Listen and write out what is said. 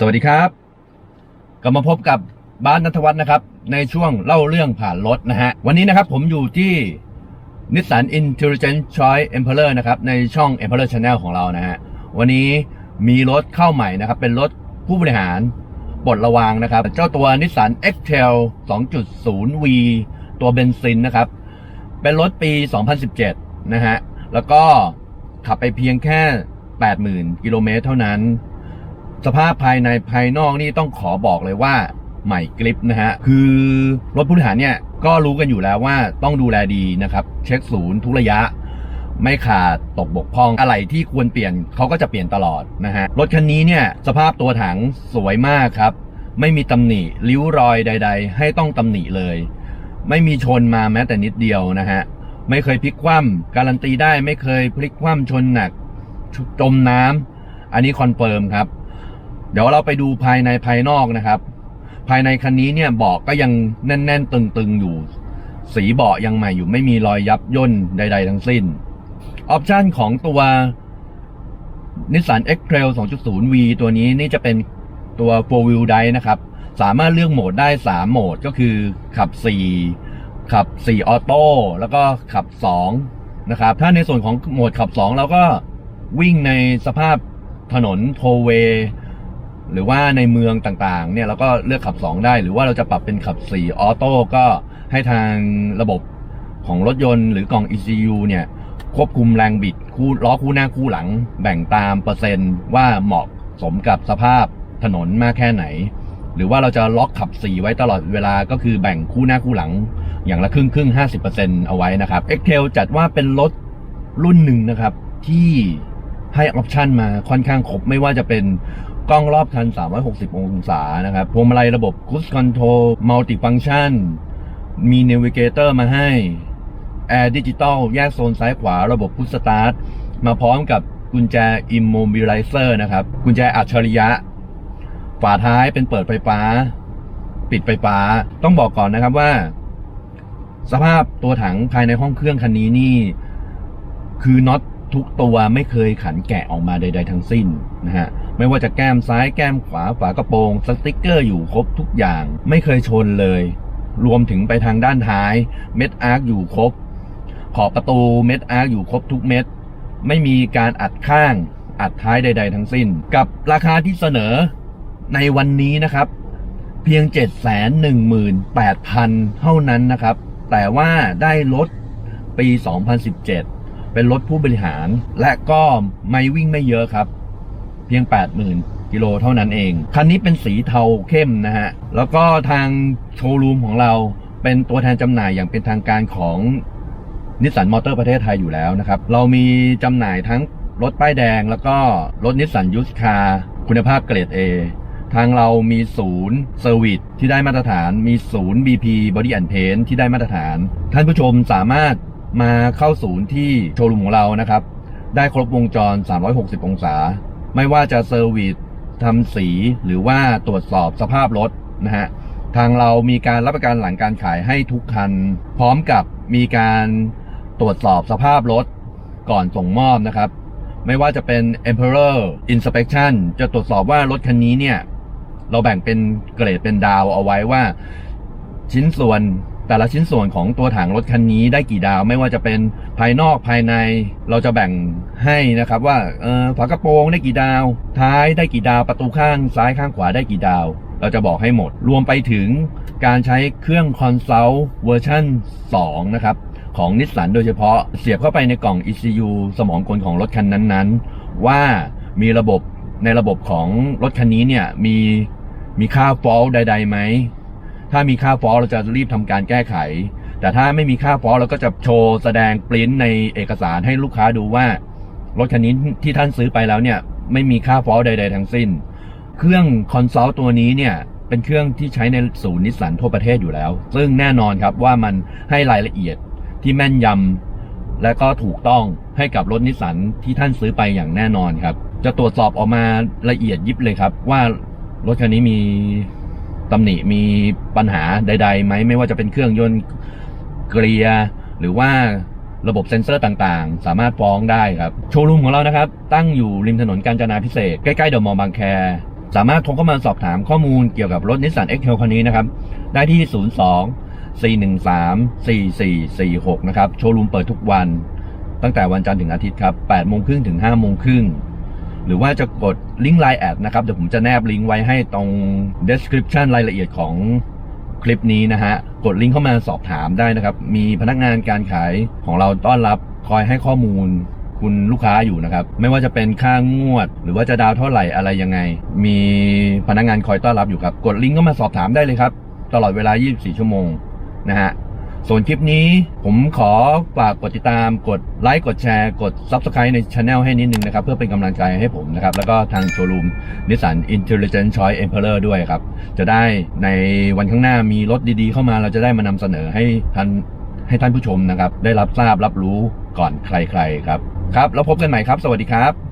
สวัสดีครับกลับมาพบกับบ้านนัทวัฒน์นะครับ ในช่วงเล่าเรื่องผ่านรถนะฮะ วันนี้นะครับผมอยู่ที่ Nissan Intelligent Choice Emperor นะครับ ในช่อง Emperor Channel ของเรานะฮะ วันนี้มีรถเข้าใหม่นะครับ เป็นรถผู้บริหารปลดระวางนะครับ เจ้าตัว Nissan X-Trail 2.0V ตัวเบนซินนะครับ เป็นรถปี 2017 นะฮะ แล้วก็ขับไปเพียงแค่ 80,000 กิโลเมตรเท่านั้น สภาพภายในภายนอกนี่ต้องขอบอกเลยว่าใหม่กริปนะฮะ คือรถผู้บริหารเนี่ยก็รู้กันอยู่แล้วว่าต้องดูแลดีนะครับ เช็คศูนย์ทุกระยะ ไม่ขาดตกบกพร่องอะไรที่ควรเปลี่ยนเขาก็จะเปลี่ยนตลอดนะฮะ รถคันนี้เนี่ยสภาพตัวถังสวยมากครับ ไม่มีตำหนิริ้วรอยใด ๆ ให้ต้องตำหนิเลย ไม่มีชนมาแม้แต่นิดเดียวนะฮะ ไม่เคยพลิกคว่ำการันตีได้ไม่เคยพลิกคว่ำชนหนักจมน้ำอันนี้คอนเฟิร์มครับ ดี๋ยวเราไปดูภายในภายนอกนะครับ ภายในคันนี้เนี่ยเบาะก็ยังแน่น ๆ ตึง ๆ อยู่ สีเบาะยังใหม่อยู่ไม่มีรอยยับย่นใด ๆ ทั้งสิ้น ออปชันของตัว Nissan X-Trail 2.0V ตัวนี้นี่จะเป็นตัว4 wheel drive นะครับ สามารถเลือกโหมดได้ 3 โหมดก็คือขับ 4 ขับ 4 ออโต้ แล้วก็ขับ 2 นะครับ ถ้าในส่วนของโหมดขับ 2 เราก็วิ่งในสภาพถนนโทเว หรือว่าในเมืองต่างๆ เนี่ยเราก็เลือกขับ 2 ได้ หรือว่าเราจะปรับเป็นขับ 4 ออโต้ก็ให้ทางระบบของรถยนต์หรือกล่อง ECU เนี่ยควบคุมแรงบิดคู่ล้อคู่หน้าคู่หลัง แบ่งตามเปอร์เซ็นต์ว่าเหมาะสมกับสภาพถนนมากแค่ไหน หรือว่าเราจะล็อกขับ 4 ไว้ตลอดเวลาก็คือแบ่งคู่หน้าคู่หลัง อย่างละครึ่งครึ่งห้าสิบเปอร์เซ็นเอาไว้นะครับ x t a i l จัดว่าเป็นรถรุ่นหนึ่งนะครับที่ให้ออปชันมาค่อนข้างครบไม่ว่าจะเป็น กล้องรอบคัน 360 องศานะครับพวงมาลัยระบบ Cruise Control Multifunction มี Navigator มาให้ Air Digital แยกโซนซ้ายขวาระบบ Push Start มาพร้อมกับกุญแจ Immobilizer นะครับ กุญแจอัจฉริยะ ฝาท้ายเป็นเปิดไฟฟ้า ปิดไฟฟ้า ต้องบอกก่อนนะครับว่า สภาพตัวถังภายในห้องเครื่องคันนี้นี่ คือน็อตทุกตัวไม่เคยขันแกะออกมาใด ๆ ทั้งสิ้นนะฮะ ไม่ว่าจะแก้มซ้ายแก้มขวาฝากระโปรง สติ๊กเกอร์อยู่ครบทุกอย่าง ไม่เคยชนเลย รวมถึงไปทางด้านท้าย เม็ดอาร์คอยู่ครบ ขอบประตูเม็ดอาร์คอยู่ครบทุกเม็ด ไม่มีการอัดข้าง อัดท้ายใด ๆ ทั้งสิ้น กับราคาที่เสนอในวันนี้นะครับ เพียง 718,000 เท่านั้นนะครับ แต่ว่าได้รถปี 2017 เป็นรถผู้บริหาร และก็ไม่วิ่งไม่เยอะครับ เพียง 80,000กิโลเท่านั้นเอง คันนี้เป็นสีเทาเข้มนะฮะ แล้วก็ทางโชว์รูมของเราเป็นตัวแทนจำหน่ายอย่างเป็นทางการของนิสสันมอเตอร์ประเทศไทยอยู่แล้วนะครับ เรามีจำหน่ายทั้งรถป้ายแดง แล้วก็รถนิสสันยูสคาคุณภาพเกรด A ทางเรามีศูนย์เซอร์วิสที่ได้มาตรฐาน มีศูนย์ BP Body and Paint ที่ได้มาตรฐาน ท่านผู้ชมสามารถมาเข้าศูนย์ที่โชว์รูมของเรานะครับ ได้ครบวงจร 360 องศา ไม่ว่าจะเซอร์วิสทำสีหรือว่าตรวจสอบสภาพรถนะฮะทางเรามีการรับประกันหลังการขายให้ทุกคัน พร้อมกับมีการตรวจสอบสภาพรถก่อนส่งมอบนะครับ ไม่ว่าจะเป็น Emperor Inspection จะตรวจสอบว่ารถคันนี้เนี่ย เราแบ่งเป็นเกรดเป็นดาวเอาไว้ว่า ชิ้นส่วน แต่ละชิ้นส่วนของตัวถังรถคันนี้ได้กี่ดาวไม่ว่าจะเป็นภายนอกภายในเราจะแบ่งให้นะครับว่าฝากระโปรงได้กี่ดาว ท้ายได้กี่ดาวประตูข้างซ้ายข้างขวาได้กี่ดาว เราจะบอกให้หมด รวมไปถึงการใช้เครื่องคอนซัลท์เวอร์ชัน2นะครับของนิสสันโดยเฉพาะเสียบเข้าไปในกล่อง ECU สมองกลของรถคันนั้นๆ ว่ามีระบบในระบบของรถคันนี้เนี่ยมีมีค่าฟอลใดๆไหม ถ้ามีค่าฟอลเราจะรีบทำการแก้ไข แต่ถ้าไม่มีค่าฟอลเราก็จะโชว์แสดงปริ้นในเอกสารให้ลูกค้าดูว่ารถคันนี้ที่ท่านซื้อไปแล้วเนี่ยไม่มีค่าฟอลใด ๆ ทั้งสิ้น เครื่องคอนโซลตัวนี้เนี่ยเป็นเครื่องที่ใช้ในศูนย์นิสสันทั่วประเทศอยู่แล้ว ซึ่งแน่นอนครับว่ามันให้รายละเอียดที่แม่นยำและก็ถูกต้องให้กับรถนิสสันที่ท่านซื้อไปอย่างแน่นอนครับ จะตรวจสอบออกมาละเอียดยิบเลยครับว่ารถคันนี้มี ตำหนิมีปัญหาใดๆไหมไม่ว่าจะเป็นเครื่องยนต์เกียร์หรือว่าระบบเซ็นเซอร์ต่างๆ สามารถฟ้องได้ครับ โชว์รูมของเรานะครับ ตั้งอยู่ริมถนนกาญจนาพิเศษ ใกล้ๆเดอะมอลล์บางแค สามารถโทรเข้ามาสอบถามข้อมูลเกี่ยวกับรถนิสสัน X-Trail คันนี้นะครับ ได้ที่ 02 413 4446 นะครับ โชว์รูมเปิดทุกวัน ตั้งแต่วันจันทร์ถึงอาทิตย์ครับ8โมงครึ่งถึง5โมงครึ่ง หรือว่าจะกดลิงก์ Line แอดนะครับ เดี๋ยวผมจะแนบลิงก์ไว้ให้ตรง description รายละเอียดของคลิปนี้นะฮะ กดลิงก์เข้ามาสอบถามได้นะครับ มีพนักงานการขายของเราต้อนรับคอยให้ข้อมูลคุณลูกค้าอยู่นะครับ ไม่ว่าจะเป็นค่างวด หรือว่าจะดาวเท่าไหร่อะไรยังไง มีพนักงานคอยต้อนรับอยู่ครับ กดลิงก์เข้ามาสอบถามได้เลยครับ ตลอดเวลา 24 ชั่วโมงนะฮะ ส่วนคลิปนี้ผมขอฝากกดติดตามกดไลค์กดแชร์ กด Subscribe ในช anel ให้นิดนึงนะครับ เพื่อเป็นกำลังใจให้ผมนะครับ แล้วก็ทางโชว์รูม Nissan Intelligent Choice Emperor ด้วยครับ จะได้ในวันข้างหน้ามีรถดีๆ เข้ามาเราจะได้มานำเสนอให้ท่านให้ท่านผู้ชมนะครับ ได้รับทราบรับรู้ก่อนใครๆครับครับ แล้วพบกันใหม่ครับ สวัสดีครับ